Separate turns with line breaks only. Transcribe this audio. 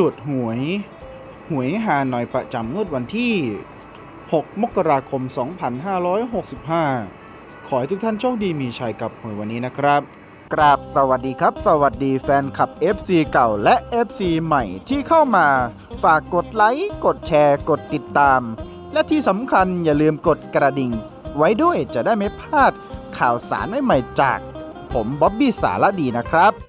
ตรวจหวย หวยฮานอยประจำงวดวันที่ 6 มกราคม 2565 ขอให้ทุกท่านโชคดีมีชัยกับหวยวันนี้นะครับกราบสวัสดีครับ สวัสดีแฟนคลับ FC เก่าและ FC ใหม่ที่เข้ามา ฝากกดไลค์กดแชร์ กดติดตาม และที่สำคัญอย่าลืมกดกระดิ่ง ไว้ด้วยจะได้ไม่พลาดข่าวสารใหม่ๆจาก ผมบ๊อบบี้สารดีนะครับ